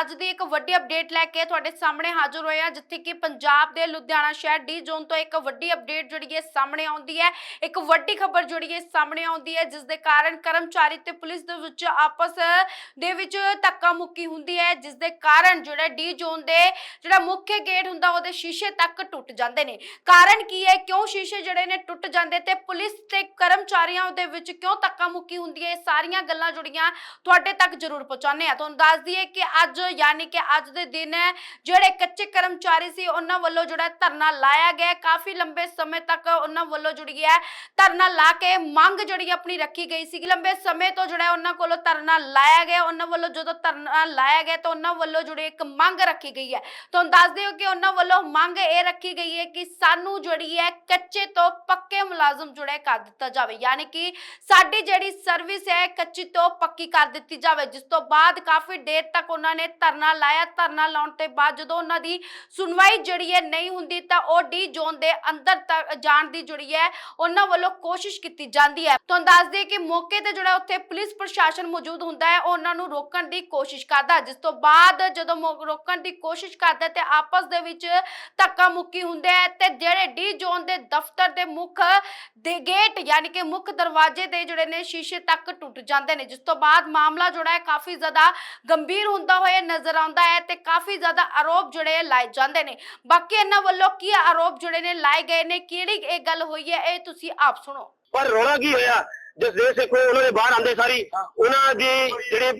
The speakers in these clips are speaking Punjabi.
ਅੱਜ ਦੀ ਇੱਕ ਵੱਡੀ ਅਪਡੇਟ ਲੈ ਕੇ ਤੁਹਾਡੇ ਸਾਹਮਣੇ ਹਾਜ਼ਰ ਹੋਏ ਹਾਂ, ਜਿੱਥੇ ਕਿ ਪੰਜਾਬ ਦੇ ਲੁਧਿਆਣਾ ਸ਼ਹਿਰ ਡੀ ਜ਼ੋਨ ਤੋਂ ਇੱਕ ਵੱਡੀ ਅਪਡੇਟ ਜਿਹੜੀ ਹੈ ਸਾਹਮਣੇ ਆਉਂਦੀ ਹੈ, ਇੱਕ ਵੱਡੀ ਖਬਰ ਜਿਹੜੀ ਹੈ ਸਾਹਮਣੇ ਆਉਂਦੀ ਹੈ ਜਿਸ ਦੇ ਕਾਰਨ ਕਰਮਚਾਰੀ ਤੇ ਪੁਲਿਸ ਦੇ ਵਿੱਚ ਆਪਸ ਦੇ ਵਿੱਚ ਧੱਕਾ ਮੁੱਕੀ ਹੁੰਦੀ ਹੈ ਜਿਸ ਦੇ ਕਾਰਨ ਜਿਹੜਾ ਡੀ ਜ਼ੋਨ ਦੇ ਜਿਹੜਾ ਮੁੱਖ ਗੇਟ ਹੁੰਦਾ ਉਹਦੇ ਸ਼ੀਸ਼ੇ ਤੱਕ ਟੁੱਟ ਜਾਂਦੇ ਨੇ। ਕਾਰਨ ਕੀ ਹੈ? ਕਿਉਂ ਸ਼ੀਸ਼ੇ ਜਿਹੜੇ ਨੇ ਟੁੱਟ ਜਾਂਦੇ ਤੇ ਪੁਲਿਸ ਤੇ ਕਰਮਚਾਰੀਆਂ ਦੇ ਵਿੱਚ ਕਿਉਂ ਧੱਕਾ ਮੁੱਕੀ ਹੁੰਦੀ ਹੈ? ਇਹ ਸਾਰੀਆਂ ਗੱਲਾਂ ਜੁੜੀਆਂ ਤੁਹਾਡੇ ਤੱਕ ਜ਼ਰੂਰ ਪਹੁੰਚਾਉਂਦੇ ਆ ਤੁਹਾਨੂੰ ਦੱਸ ਦਈਏ ਕਿ ਅੱਜ ਯਾਨੀ ਕਿ ਅੱਜ ਦੇ ਦਿਨ ਜਿਹੜੇ ਕੱਚੇ ਕਰਮਚਾਰੀ ਸੀ, ਉਹਨਾਂ ਵੱਲੋਂ ਜਿਹੜਾ ਧਰਨਾ ਲਾਇਆ ਗਿਆ ਕਾਫੀ ਲੰਬੇ ਸਮੇਂ ਤੱਕ ਉਹਨਾਂ ਵੱਲੋਂ ਜੁੜੀ ਹੈ, ਧਰਨਾ ਲਾ ਕੇ ਮੰਗ ਜਿਹੜੀ ਆਪਣੀ ਰੱਖੀ ਗਈ ਸੀ ਲੰਬੇ ਸਮੇਂ ਤੋਂ ਜਿਹੜਾ ਉਹਨਾਂ ਕੋਲੋਂ ਧਰਨਾ ਲਾਇਆ ਗਿਆ ਉਹਨਾਂ ਵੱਲੋਂ ਜਦੋਂ ਧਰਨਾ ਲਾਇਆ ਗਿਆ, ਤਾਂ ਉਹਨਾਂ ਵੱਲੋਂ ਜੁੜੀ ਇੱਕ ਮੰਗ ਰੱਖੀ ਗਈ ਹੈ। ਤੁਹਾਨੂੰ ਦੱਸ ਦਿਓ ਕਿ ਉਹਨਾਂ ਵੱਲੋਂ ਮੰਗ ਇਹ ਰੱਖੀ ਗਈ ਹੈ ਕਿ ਸਾਨੂੰ ਜਿਹੜੀ ਹੈ, ਕੱਚੇ ਤੋਂ ਪੱਕੇ ਮੁਲਾਜ਼ਮ ਜੁੜੇ ਕਰ ਦਿੱਤਾ ਜਾਵੇ। ਯਾਨੀ ਕਿ ਸਾਡੀ ਜਿਹੜੀ ਸਰਵਿਸ ਹੈ ਕੱਚੀ ਤੋਂ ਪੱਕੀ ਕਰ ਦਿੱਤੀ ਜਾਵੇ। ਜਿਸ ਤੋਂ ਬਾਅਦ ਕਾਫੀ ਦੇਰ ਤੱਕ ਉਹਨਾਂ ਨੇ ਧਰਨਾ ਲਾਇਆ, ਧਰਨਾ ਲਾਉਣ ਤੋਂ ਬਾਅਦ ਜਦੋਂ ਉਹਨਾਂ ਦੀ ਸੁਣਵਾਈ ਜਿਹੜੀ ਹੈ ਨਹੀਂ ਹੁੰਦੀ ਤਾਂ ਉਹ ਡੀ ਜ਼ੋਨ ਦੇ ਅੰਦਰ ਜਾਣ ਦੀ ਜਿਹੜੀ ਹੈ ਉਹਨਾਂ ਵੱਲੋਂ ਕੋਸ਼ਿਸ਼ ਕੀਤੀ ਜਾਂਦੀ ਹੈ। ਤੁਹਾਨੂੰ ਦੱਸ ਦਈਏ ਕਿ ਮੌਕੇ ਤੇ ਜਿਹੜਾ ਉੱਥੇ ਪੁਲਿਸ ਪ੍ਰਸ਼ਾਸਨ ਮੌਜੂਦ ਹੁੰਦਾ ਹੈ ਉਹਨਾਂ ਨੂੰ ਰੋਕਣ ਦੀ ਕੋਸ਼ਿਸ਼ ਕਰਦਾ ਜਿਸ ਤੋਂ ਬਾਅਦ ਜਦੋਂ ਰੋਕਣ ਦੀ ਕੋਸ਼ਿਸ਼ ਕਰਦਾ ਤੇ ਆਪਸ ਦੇ ਵਿੱਚ ਧੱਕਾ ਮੁੱਕੀ ਹੁੰਦੇ ਹੈ ਤੇ ਜਿਹੜੇ ਡੀ ਜ਼ੋਨ ਦੇ ਦਫ਼ਤਰ ਦੇ ਮੁੱਖ ਦੇ ਗੇਟ ਯਾਨੀ ਕਿ ਮੁੱਖ ਦਰਵਾਜ਼ੇ ਦੇ ਜਿਹੜੇ ਨੇ ਸ਼ੀਸ਼ੇ ਤੱਕ ਟੁੱਟ ਜਾਂਦੇ ਨੇ। ਜਿਸ ਤੋਂ ਬਾਅਦ ਮਾਮਲਾ ਜਿਹੜਾ ਹੈ ਕਾਫੀ ਜ਼ਿਆਦਾ ਗੰਭੀਰ ਹੁੰਦਾ ਹੋਇਆ ਨਜ਼ਰ ਆਉਂਦਾ ਹੈ ਤੇ ਕਾਫੀ ਜ਼ਿਆਦਾ ਆਰੋਪ ਜਿਹੜੇ ਲਾਏ ਜਾਂਦੇ ਨੇ। ਬਾਕੀ ਇਹਨਾਂ ਵੱਲੋਂ ਕੀ ਆਰੋਪ ਜਿਹੜੇ ਨੇ ਲਾਏ ਗਏ ਨੇ? ਕਿਹੜੀ ਇਹ ਗੱਲ ਹੋਈ ਹੈ? ਇਹ ਤੁਸੀਂ ਆਪ ਸੁਣੋ। ਪਰ ਰੌਲਾ ਕੀ ਹੋਇਆ? ਜਸਦੇਵ ਸਿੰਘ ਕੋਲ ਉਹਨਾਂ ਦੇ ਬਾਹਰ ਆਂਦੇ ਸਾਰੀ। ਉਹਨਾਂ ਦੇ ਜਿਹੜੇ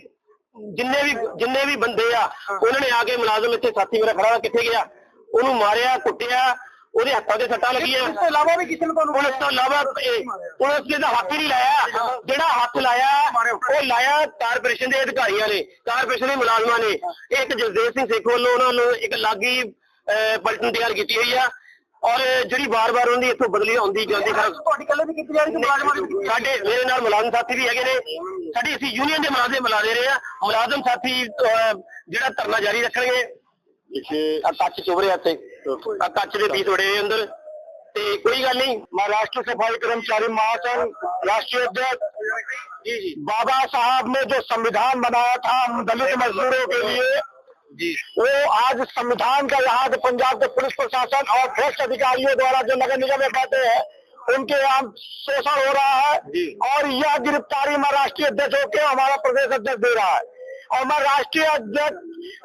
ਜਿੰਨੇ ਵੀ ਜਿੰਨੇ ਵੀ ਬੰਦੇ ਆ ਉਹਨਾਂ ਨੇ ਆ ਕੇ ਮੁਲਾਜ਼ਮ ਇੱਥੇ ਸਾਥੀ ਮੇਰਾ ਖੜਾ ਕਿੱਥੇ ਗਿਆ? ਉਹਨੂੰ ਮਾਰਿਆ ਕੁੱਟਿਆ ਉਹਦੇ ਹੱਥਾਂ ਤੇ ਸੱਟਾਂ ਲੱਗੀਆਂ। ਇਸ ਤੋਂ ਇਲਾਵਾ ਵੀ ਕਿਸੇ ਨੇ ਤੁਹਾਨੂੰ ਪੁਲਿਸ ਤੋਂ ਇਲਾਵਾ ਇਹ- ਪੁਲਿਸ ਨੇ ਤਾਂ ਹੱਥ ਹੀ ਨਹੀਂ ਲਾਇਆ। ਜਿਹੜਾ ਹੱਥ ਲਾਇਆ ਉਹ ਲਾਇਆ ਕਾਰਪੋਰੇਸ਼ਨ ਦੇ ਅਧਿਕਾਰੀਆਂ ਨੇ ਕਾਰਪੋਰੇਸ਼ਨ ਦੇ ਮੁਲਾਜ਼ਮਾਂ ਨੇ। ਇੱਕ ਜਸਦੇਵ ਸਿੰਘ ਸੇਖ ਵੱਲੋਂ ਉਹਨਾਂ ਨੂੰ ਇੱਕ ਲਾਗੀ ਪਲਟਨ ਤਿਆਰ ਕੀਤੀ ਹੋਈ ਆ। ਔਰ ਜਿਹੜੀ ਵਾਰ-ਵਾਰ ਉਹਦੀ ਇੱਥੋਂ ਬਦਲੀ ਆਉਂਦੀ ਜਾਂਦੀ ਖਰ ਤੁਹਾਡੀ ਕੱਲੇ ਦੀ ਕੀਤੀ ਜਾ ਰਹੀ ਮੁਲਾਜ਼ਮਾਂ? ਸਾਡੇ ਮੇਰੇ ਨਾਲ ਮੁਲਾਜ਼ਮ ਸਾਥੀ ਵੀ ਹੈਗੇ ਨੇ। ਸਾਡੀ ਅਸੀਂ ਯੂਨੀਅਨ ਦੇ ਮੁਲਾਜ਼ਮ ਮਿਲਾ ਦੇ ਰਹੇ ਆ। ਮੁਲਾਜ਼ਮ ਸਾਥੀ ਜਿਹੜਾ ਧਰਨਾ ਜਾਰੀ ਰੱਖਣਗੇ। ਆ ਕੱਚ ਚੁਭ ਰਿਹਾ ਕੱਚ ਦੇ ਪੀਸ ਵੜੇ ਨੇ ਅੰਦਰ ਤੇ ਕੋਈ ਗੱਲ ਨਹੀਂ मैं राष्ट्रीय सफाई कर्मचारी महासंघ राष्ट्रीय अध्यक्ष जी जी बाबा साहब ने जो संविधान बनाया था हम दलित मजदूरों के लिए जी वो आज संविधान का यहाँ के पंजाब के पुलिस प्रशासन और भ्रष्ट अधिकारियों द्वारा जो नगर निगम में बैठे हैं उनके यहाँ शोषण हो रहा है और यह गिरफ्तारी मैं राष्ट्रीय अध्यक्ष होकर हमारा प्रदेश अध्यक्ष दे रहा है और मैं राष्ट्रीय अध्यक्ष,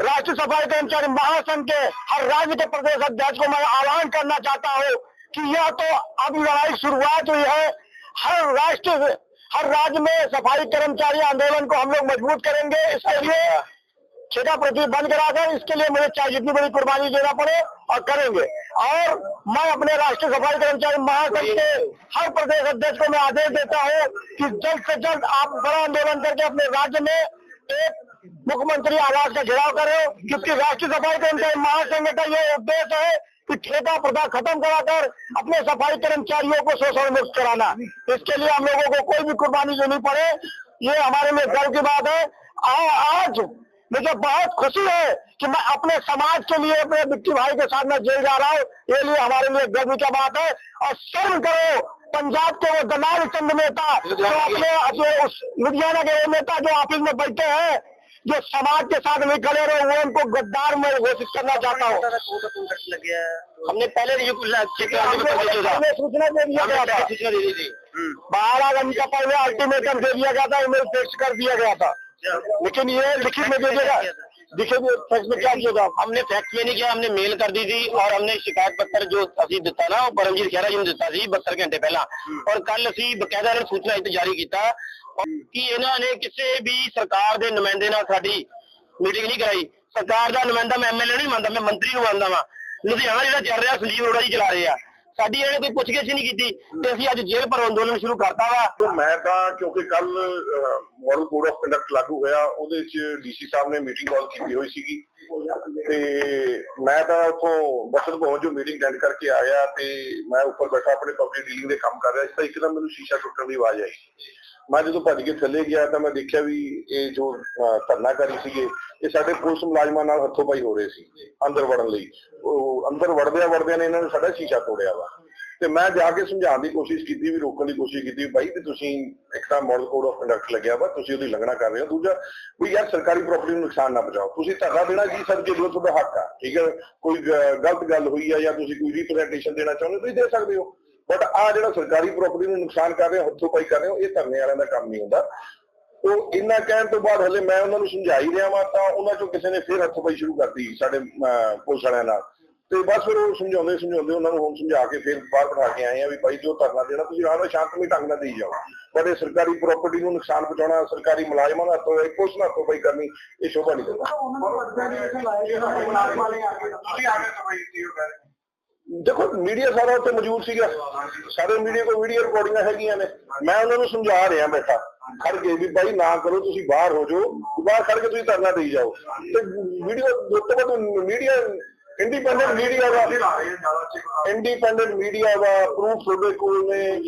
राष्ट्रीय सफ़ाई कर्मचारी महासंघ के हर राज्य के प्रदेश अध्यक्ष को मैं आह्वान करना चाहता हूँ कि यह तो अब लड़ाई शुरुआत हुई है। हर राष्ट्र, हर राज्य में सफ़ाई कर्मचारी आंदोलन को हम लोग मज़बूत करेंगे। इसके लिए ठेका प्रति बंद कराकर इसके लिए मुझे चाहे जितनी बड़ी कुर्बानी देना पड़े और करेंगे। और मैं अपने राष्ट्रीय सफ़ाई कर्मचारी महासंघ के हर प्रदेश अध्यक्ष को मैं आदेश देता हूँ कि जल्द से जल्द आप बड़ा आंदोलन करके अपने राज्य में एक मुख्यमंत्री आवास का घेराव करें क्योंकि राष्ट्रीय सफ़ाई कर्मचारी महासंघ का ये उद्देश्य है कि ठेका प्रथा खत्म कराकर अपने सफ़ाई कर्मचारियों को शोषण मुक्त कराना। इसके लिए हम लोगों को कोई भी कुर्बानी देनी पड़े, ये हमारे लिए गर्व की बात है। आ- आज मुझे बहुत खुशी है कि मैं अपने समाज के लिए, अपने बिट्टी भाई के साथ में जेल जा रहा हूँ। ये लिए हमारे लिए गर्व की बात है। और शर्म करो, पंजाब के वो दलाल चंद नेता, जो अपने लुधियाना के वो नेता जो ऑफ़िस में बैठे हैं जो समाज के साथ में खड़े रहे वो उनको गद्दार में घोषित करना चाहता हूँ। हमने पहले सूचना दे दिया गया था। बारह घंटा पहले अल्टीमेटम दे दिया गया था इमेल पेश कर दिया गया था। लेकिन ये लिखित में दे देगा लिखित में फैक्स में क्या दिएगा हमने फैक्स में नहीं किया हमने मेल कर दी थी और हमने शिकायत पत्र जो ਅਸੀਂ ਦਿੱਤਾ ਨਾ ਉਹ ਪਰਮਜੀਤ ਖਹਿਰਾ ਜੀ ਨੂੰ ਦਿੱਤਾ ਸੀ 72 ਘੰਟੇ ਪਹਿਲਾਂ ਔਰ ਕੱਲ ਅਸੀਂ ਬਕਾਇਦਾ ਇਹਨਾਂ ਨੂੰ ਸੂਚਨਾ ਇੱਥੇ ਜਾਰੀ ਕੀਤਾ ਕਿ ਇਹਨਾਂ ਨੇ ਕਿਸੇ ਵੀ ਸਰਕਾਰ ਦੇ ਨੁਮਾਇੰਦੇ ਨਾਲ ਸਾਡੀ ਮੀਟਿੰਗ ਨਹੀਂ ਕਰਾਈ ਸਰਕਾਰ ਦਾ ਨੁਮਾਇੰਦਾ ਮੈਂ ਐਮਐਲਏ ਨਹੀਂ ਮੰਨਦਾ ਮੈਂ ਮੰਤਰੀ ਨੂੰ ਮੰਨਦਾ ਵਾਂ ਲੁਧਿਆਣਾ ਜਿਹੜਾ ਚੱਲ ਰਿਹਾ ਸੰਜੀਵ ਅਰੋੜਾ ਜੀ ਚਲਾ ਰਹੇ ਆ ਸਾਡੀ ਇਹਨੇ ਕੋਈ ਪੁੱਛਗਿੱਛ ਨਹੀਂ ਕੀਤੀ ਤੇ ਅਸੀਂ ਅੱਜ ਜੇਲ੍ਹ ਪਰ ਅੰਦੋਲਨ ਸ਼ੁਰੂ ਕਰਤਾ ਵਾ। ਮੈਂ ਤਾਂ ਕਿਉਂਕਿ ਕੱਲ ਮਾਡਲ ਕੋਡ ਆਫ ਕੰਡਕਟ ਲਾਗੂ ਹੋਇਆ, ਉਹਦੇ ਚ ਡੀਸੀ ਸਾਹਿਬ ਨੇ ਮੀਟਿੰਗ ਕਾਲ ਕੀਤੀ ਹੋਈ ਸੀਗੀ। ਤੇ ਮੈਂ ਤਾਂ ਉਥੋਂ ਬਸਤ ਪਹੁੰਚ ਜੋ ਮੀਟਿੰਗ ਅਟੈਂਡ ਕਰਕੇ ਆਇਆ ਤੇ ਮੈਂ ਉੱਪਰ ਬੈਠਾ ਆਪਣੇ ਪਬਲਿਕ ਡੀਲਿੰਗ ਦੇ ਕੰਮ ਕਰ ਰਿਹਾ ਸੀ, ਤਾਂ ਇੱਕਦਮ ਮੈਨੂੰ ਸ਼ੀਸ਼ਾ ਟੁੱਟਣ ਦੀ ਆਵਾਜ਼ ਆਈ। ਮੈਂ ਜਦੋਂ ਭੱਜ ਕੇ ਥੱਲੇ ਗਿਆ ਤਾਂ ਮੈਂ ਦੇਖਿਆ ਵੀ ਇਹ ਜੋ ਧਰਨਾਕਾਰੀ ਸੀਗੇ, ਇਹ ਸਾਡੇ ਪੁਲਿਸ ਮੁਲਾਜ਼ਮਾਂ ਨਾਲ ਹੱਥੋਂ ਪਾਈ ਹੋ ਰਹੇ ਸੀ, ਅੰਦਰ ਵੜਨ ਲਈ। ਅੰਦਰ ਵੜਦਿਆਂ ਵੜਦਿਆਂ ਨੇ ਇਹਨਾਂ ਨੇ ਸਾਡਾ ਸ਼ੀਸ਼ਾ ਤੋੜਿਆ ਵਾ। ਤੇ ਮੈਂ ਜਾ ਕੇ ਸਮਝਾਉਣ ਦੀ ਕੋਸ਼ਿਸ਼ ਕੀਤੀ ਵੀ ਰੋਕਣ ਦੀ ਕੋਸ਼ਿਸ਼ ਕੀਤੀ ਵੀ ਭਾਈ ਵੀ ਤੁਸੀਂ ਇੱਕ ਤਾਂ ਮੋਡਲ ਕੋਡ ਆਫ ਕੰਡਕਟ ਲੱਗਿਆ ਵਾ ਤੁਸੀਂ ਉਹਦੀ ਉਲੰਘਣਾ ਕਰ ਰਹੇ ਹੋ। ਦੂਜਾ ਵੀ ਯਾਰ ਸਰਕਾਰੀ ਪ੍ਰਾਪਰਟੀ ਨੂੰ ਨੁਕਸਾਨ ਨਾ ਪਹੁੰਚਾਓ। ਤੁਸੀਂ ਧਰਨਾ ਦੇਣਾ ਜੀ ਸਦਕੇ ਜੋ ਤੁਹਾਡਾ ਹੱਕ ਆ ਠੀਕ ਹੈ? ਕੋਈ ਗਲਤ ਗੱਲ ਹੋਈ ਆ ਜਾਂ ਤੁਸੀਂ ਕੋਈ ਰਿਪਰੈਜ਼ੈਂਟੇਸ਼ਨ ਦੇਣਾ ਚਾਹੁੰਦੇ ਹੋ ਤੁਸੀਂ ਦੇ ਸਕਦੇ ਹੋ। ਬਟ ਆ ਜਿਹੜਾ ਸਰਕਾਰੀ ਪ੍ਰਾਪਰਟੀ ਨੂੰ ਨੁਕਸਾਨ ਕਰ ਰਹੇ ਹੋ ਹੱਥੋਂ ਪਾਈ ਕਰ ਰਹੇ ਹੋ ਇਹ ਧਰਨੇ ਵਾਲਿਆਂ ਦਾ ਕੰਮ ਨਹੀਂ ਹੁੰਦਾ। ਉਹ ਇੰਨਾ ਕਹਿਣ ਤੋਂ ਬਾਅਦ ਹਲੇ ਮੈਂ ਉਹਨਾਂ ਨੂੰ ਸਮਝਾ ਹੀ ਰਿਹਾ ਵਾਂ ਤਾਂ ਉਹਨਾਂ ਚੋਂ ਕਿਸੇ ਨੇ ਫਿਰ ਹੱਥੋਂ ਪਾਈ ਸ਼ੁਰੂ ਕਰਤੀ ਸਾਡੇ ਅਹ, ਪੁਲਿਸ ਵਾਲਿਆਂ ਨਾਲ। ਤੇ ਬਸ ਫਿਰ ਉਹ ਸਮਝਾਉਂਦੇ ਸਮਝਾਉਂਦੇ ਉਹਨਾਂ ਨੂੰ ਹੁਣ ਸਮਝਾ ਕੇ ਫਿਰ ਬਾਹਰ ਬਿਠਾ ਕੇ ਆਏ ਆ ਵੀ ਭਾਈ ਜੋ ਧਰਨਾ ਦੇਣਾ ਤੁਸੀਂ ਨਾਲ ਸ਼ਾਂਤਮਈ ਢੰਗ ਨਾਲ ਦੇਈ ਜਾਓ। ਪਰ ਇਹ ਸਰਕਾਰੀ ਪ੍ਰਾਪਰਟੀ ਨੂੰ ਨੁਕਸਾਨ ਪਹੁੰਚਾਉਣਾ ਸਰਕਾਰੀ ਮੁਲਾਜ਼ਮਾਂ ਦਾ ਹੱਥੋਂ ਇਹ ਪੁਲਿਸ ਨਾਲ ਹੱਥੋਂ ਪਾਈ ਕਰਨੀ ਇਹ ਸ਼ੋਭਾ ਨਹੀਂ ਦਿੰਦਾ। ਉਹਨਾਂ ਨੂੰ ਅੱਧਾ ਨਹੀਂ ਇੱਥੇ ਲਾਇਆ ਜਿਹੜਾ ਮੁਲਾਜ਼ਮ ਵਾਲੇ ਆ ਕੇ ਤੁਸੀਂ ਆ ਕੇ ਸਮਾਈ ਸੀ ਦੇਖੋ ਮੀਡੀਆ ਸਾਰਾ ਉੱਥੇ ਮੌਜੂਦ ਸੀਗਾ। ਸਾਰੇ ਮੀਡੀਆ ਕੋਲ ਵੀਡੀਓ ਰਿਕਾਰਡਿੰਗਾਂ ਹੈਗੀਆਂ ਨੇ। ਮੈਂ ਉਹਨਾਂ ਨੂੰ ਸਮਝਾ ਰਿਹਾ ਬੈਠਾ। ਖੜ ਕੇ ਵੀ ਭਾਈ ਨਾ ਕਰੋ ਤੁਸੀਂ ਬਾਹਰ ਹੋ ਜਾਓ। ਬਾਹਰ ਖੜ ਕੇ ਤੁਸੀਂ ਧਰਨਾ ਦੇਈ ਜਾਓ। ਤੇ ਵੀਡੀਓ ਤੋਂ ਬਾਅਦ ਮੀਡੀਆ ਇੰਡੀਪੈਂਡੈਂਟ ਮੀਡੀਆ ਦਾ ਇੰਡੀਪੈਂਡੈਂਟ ਮੀਡੀਆ ਦਾ ਪ੍ਰੂਫ ਤੁਹਾਡੇ ਕੋਲ ਨੇ।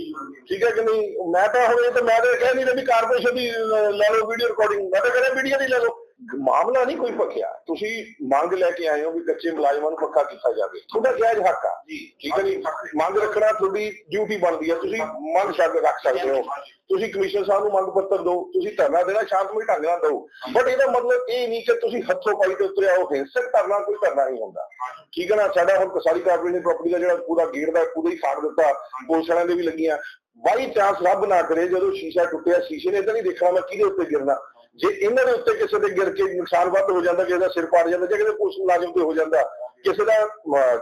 ਠੀਕ ਹੈ ਕਿ ਨਹੀਂ? ਮੈਂ ਤਾਂ ਹੋਵੇ ਤੇ ਮੈਂ ਤਾਂ ਕਹਿ ਨਹੀਂ ਰਿਹਾ ਵੀ ਕਾਰਪੋਰੇਸ਼ਨ ਦੀ ਲੈ ਲਓ ਵੀਡੀਓ ਰਿਕਾਰਡਿੰਗ ਮੈਂ ਤਾਂ ਕਹਿੰਦਾ ਮੀਡੀਆ ਦੀ ਲੈ ਲਓ। ਮਾਮਲਾ ਨਹੀਂ ਕੋਈ ਪੱਕਿਆ ਤੁਸੀਂ ਮੰਗ ਲੈ ਕੇ ਆਏ ਹੋ ਵੀ ਕੱਚੇ ਮੁਲਾਜ਼ਮਾਂ ਨੂੰ ਪੱਕਾ ਕੀਤਾ ਜਾਵੇ। ਤੁਹਾਡਾ ਜਾਇਜ਼ ਹੱਕ ਆ। ਜੀ ਠੀਕ ਹੈ ਨਹੀਂ ਮੰਗ ਰੱਖਣਾ ਤੁਹਾਡੀ ਡਿਊਟੀ ਬਣਦੀ ਹੈ ਤੁਸੀਂ ਮੰਗ ਸ਼ੱਕ ਰੱਖ ਸਕਦੇ ਹੋ। ਤੁਸੀਂ ਕਮਿਸ਼ਨਰ ਸਾਹਿਬ ਨੂੰ ਮੰਗ ਪੱਤਰ ਦਿਓ। ਤੁਸੀਂ ਧਰਨਾ ਦੇਣਾ ਸ਼ਾਂਤਮਈ ਢੰਗ ਨਾਲ ਦਿਓ। ਬਟ ਇਹਦਾ ਮਤਲਬ ਇਹ ਨਹੀਂ ਕਿ ਤੁਸੀਂ ਹੱਥੋਂ ਪਾਈ ਤੇ ਉਤਰਿਆ ਹੋ ਹਿੰਸਕ ਧਰਨਾ ਕੋਈ ਧਰਨਾ ਨਹੀਂ ਹੁੰਦਾ। ਠੀਕ ਹੈ ਨਾ? ਸਾਡਾ ਹੁਣ ਕਸਾਰੀ ਕਾਰਪੋਰੇਸ਼ਨ ਪ੍ਰਾਪਰਟੀ ਦਾ ਜਿਹੜਾ ਪੂਰਾ ਗੇਟ ਦਾ ਪੂਰਾ ਹੀ ਫਾੜ ਦਿੱਤਾ। ਪੁਲਿਸ ਵਾਲਿਆਂ ਦੇ ਵੀ ਲੱਗੀਆਂ। ਬਾਈ ਚਾਂਸ ਰੱਬ ਨਾ ਕਰੇ ਜਦੋਂ ਸ਼ੀਸ਼ਾ ਟੁੱਟਿਆ ਸ਼ੀਸ਼ੇ ਨੇ ਤਾਂ ਨਹੀਂ ਦੇਖਣਾ ਮੈਂ ਕਿਹਦੇ ਉੱਤੇ ਗਿਰਨਾ। ਜੇ ਇਹਨਾਂ ਦੇ ਉੱਤੇ ਕਿਸੇ ਦੇ ਗਿਰ ਕੇ ਨੁਕਸਾਨ ਵੱਧ ਹੋ ਜਾਂਦਾ ਕਿਸੇ ਦਾ ਸਿਰ ਪਾੜ ਜਾਂਦਾ ਜਾਂ ਕਿਸੇ ਪੁਲਿਸ ਮੁਲਾਜ਼ਮ ਤੇ ਹੋ ਜਾਂਦਾ ਕਿਸੇ ਦਾ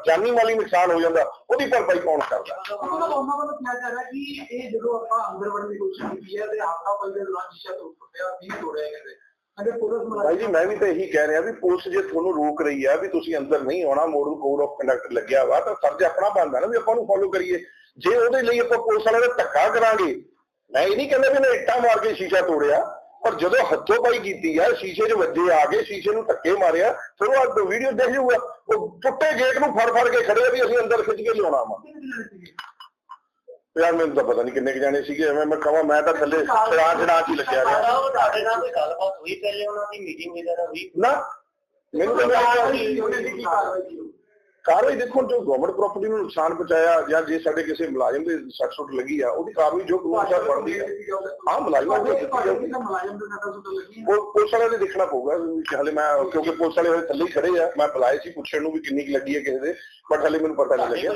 ਜਾਨੀ ਮਾਲੀ ਨੁਕਸਾਨ ਹੋ ਜਾਂਦਾ ਉਹਦੀ ਭਰਪਾਈ ਕੌਣ ਕਰਦਾ? ਉਹਨਾਂ ਵੱਲੋਂ ਉਹਨਾਂ ਵੱਲੋਂ ਕਿਹਾ ਜਾ ਰਿਹਾ ਕਿ ਇਹ ਜਦੋਂ ਆਪਾਂ ਅੰਦਰ ਵੜਨ ਦੀ ਕੋਸ਼ਿਸ਼ ਕੀਤੀ ਹੈ ਤੇ ਆਪਣਾ ਪਹਿਲੇ ਦੌਰਾਨ ਸ਼ੀਸ਼ਾ ਤੋੜ ਟੁੱਟਿਆ ਨਹੀਂ ਤੋੜਿਆ ਕਹਿੰਦੇ ਅਗਰ ਪੁਲਿਸ ਭਾਈ ਜੀ ਮੈਂ ਵੀ ਤਾਂ ਇਹੀ ਕਹਿ ਰਿਹਾ ਵੀ ਪੁਲਿਸ ਜੇ ਤੁਹਾਨੂੰ ਰੋਕ ਰਹੀ ਆ ਵੀ ਤੁਸੀਂ ਅੰਦਰ ਨਹੀਂ ਆਉਣਾ ਮੋਡਲ ਕੋਡ ਆਫ ਕੰਡਕਟ ਲੱਗਿਆ ਵਾ ਤਾਂ ਫਰਜ਼ ਆਪਣਾ ਬਣਦਾ ਨਾ ਵੀ ਆਪਾਂ ਨੂੰ ਫੋਲੋ ਕਰੀਏ। ਜੇ ਉਹਦੇ ਲਈ ਆਪਾਂ ਪੁਲਿਸ ਵਾਲਿਆਂ ਦਾ ਧੱਕਾ ਕਰਾਂਗੇ ਮੈਂ ਇਹ ਨਹੀਂ ਕਹਿੰਦਾ ਵੀ ਮੈਂ ਇੱਟਾਂ ਮਾਰ ਕੇ ਸ਼ੀਸ਼ਾ ਤੋੜਿਆ। ਪਰ ਜਦੋਂ ਹੱਥੋਂ ਪਾਈ ਕੀਤੀ ਆ ਸ਼ੀਸ਼ੇ 'ਚ ਵੱਜੇ ਆ ਗਏ ਸ਼ੀਸ਼ੇ ਨੂੰ ਧੱਕੇ ਮਾਰਿਆ ਫਿਰ ਉਹ ਵੀਡੀਓ ਦੇਖ ਜੂਗਾ ਉਹ ਟੁੱਟੇ ਗੇਟ ਨੂੰ ਫੜ ਫੜ ਕੇ ਖੜੇ ਆ ਵੀ ਅਸੀਂ ਅੰਦਰ ਖਿੱਚ ਕੇ ਲਿਆਉਣਾ ਵਾ। ਯਾਰ ਮੈਨੂੰ ਤਾਂ ਪਤਾ ਨਹੀਂ ਕਿੰਨੇ ਕੁ ਜਾਣੇ ਸੀਗੇ ਐਵੇਂ ਮੈਂ ਕਹਾਂ ਮੈਂ ਤਾਂ ਥੱਲੇ ਚੜਾ ਚੜਾ ਕੇ ਲੱਗਿਆ ਰਿਹਾ। ਉਹ ਤੁਹਾਡੇ ਨਾਲ ਕੋਈ ਗੱਲਬਾਤ ਹੋਈ ਪਹਿਲੇ ਉਹਨਾਂ ਦੀ ਮੀਟਿੰਗ ਵਗੈਰਾ ਹੋਈ? ਨਾ ਮੈਨੂੰ ਤਾਂ ਕਾਰਵਾਈ ਦੇਖੋ ਜੋ ਗਵਰਨਮੈਂਟ ਪ੍ਰਾਪਰਟੀ ਨੂੰ ਨੁਕਸਾਨ ਪਹੁੰਚਾਇਆ ਜਾਂ ਜੇ ਸਾਡੇ ਕਿਸੇ ਮੁਲਾਜ਼ਮ ਦੇ ਸੱਟ ਸੁੱਟ ਲੱਗੀ ਆ ਉਹਦੀ ਕਾਰਵਾਈ ਜੋ ਕਾਨੂੰਨ ਅਨੁਸਾਰ ਬਣਦੀ ਹੈ ਹਾਂ ਮੁਲਾਜ਼ਮਾਂ ਦੀ ਮੁਲਾਜ਼ਮ ਨਕਲ ਸੁੱਟ ਲੱਗੀ ਉਹ ਪੁਲਿਸ ਵਾਲਿਆਂ ਦੇ ਦੇਖਣਾ ਪਊਗਾ ਹਲੇ ਮੈਂ ਕਿਉਂਕਿ ਪੁਲਿਸ ਵਾਲੇ ਹਲੇ ਥੱਲੇ ਖੜੇ ਆ ਮੈਂ ਬੁਲਾਏ ਸੀ ਪੁੱਛਣ ਨੂੰ ਵੀ ਕਿੰਨੀ ਕੁ ਲੱਗੀ ਹੈ ਕਿਸੇ ਦੇ ਬਟ ਹਲੇ ਮੈਨੂੰ ਪਤਾ ਨਹੀਂ ਲੱਗਿਆ।